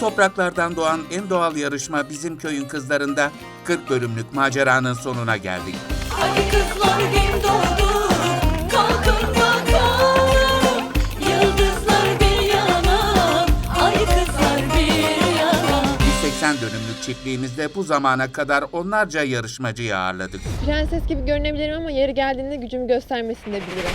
topraklardan doğan en doğal yarışma bizim köyün kızlarında 40 bölümlük maceranın sonuna geldik. Hadi kızlar gün doğdu Kalkın bakalım Yıldızlar bir yana Ay kızlar bir yana 180 dönümlük çiftliğimizde bu zamana kadar onlarca yarışmacıyı ağırladık. Prenses gibi görünebilirim ama yeri geldiğinde gücümü göstermesini de bilirim.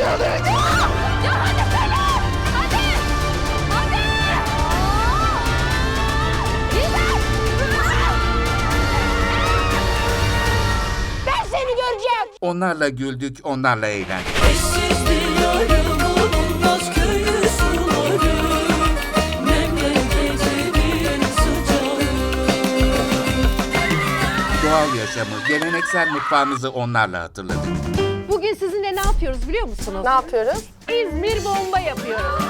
Çıldıracağım Ya hadi Pelin Hadi Hadi Ben seni göreceğim Onlarla güldük, onlarla eğlendik. Eşsiz diyarım bulunmaz köyü suları Memleketimin sıcağı Doğal yaşamı, geleneksel mutfağımızı onlarla hatırladık. Bugün sizinle ne yapıyoruz biliyor musunuz? Ne yapıyoruz? İzmir bomba yapıyoruz.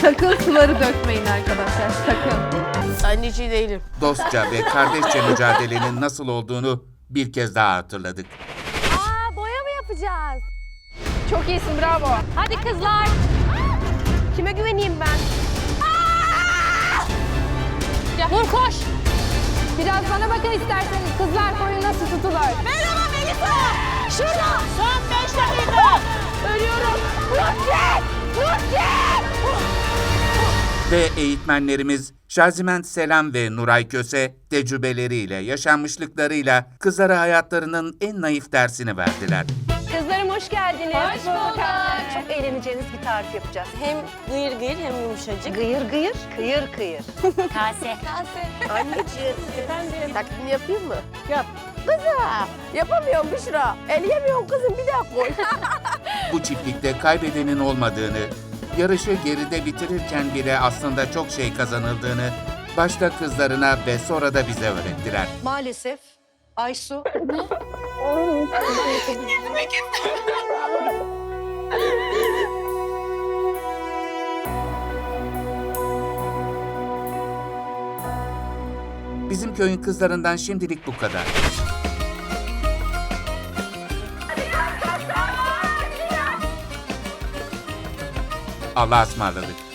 Sakın suları dökmeyin arkadaşlar, sakın. İyi değilim. Dostça ve kardeşçe mücadelenin nasıl olduğunu bir kez daha hatırladık. Aa, boya mı yapacağız? Çok iyisin, bravo. Hadi kızlar. Kime güveneyim ben? Dur koş. Biraz bana bakın isterseniz. Kızlar koyu Şurada! Son beş dakika! Ölüyorum. Nurçin! Nurçin! Ve eğitmenlerimiz Şaziment Selam ve Nuray Köse tecrübeleriyle, yaşanmışlıklarıyla kızlara hayatlarının en naif dersini verdiler. Kızlarım hoş geldiniz. Hoş bulduk. Çok eğleneceğiniz bir tarif yapacağız. Hem gıyır gıyır hem yumuşacık. Gıyır gıyır, kıyır kıyır. Kase. Anneciğim, efendim. Taklidini yapayım mı? Yap. Kızım, yapamıyorum Büşra. Eleyemiyorum kızım, bir daha koy. Bu çiftlikte kaybedenin olmadığını, yarışı geride bitirirken bile aslında çok şey kazanıldığını başta kızlarına ve sonra da bize öğrettiler. Maalesef Aysu Bizim köyün kızlarından şimdilik bu kadar. Allah'a ısmarladık.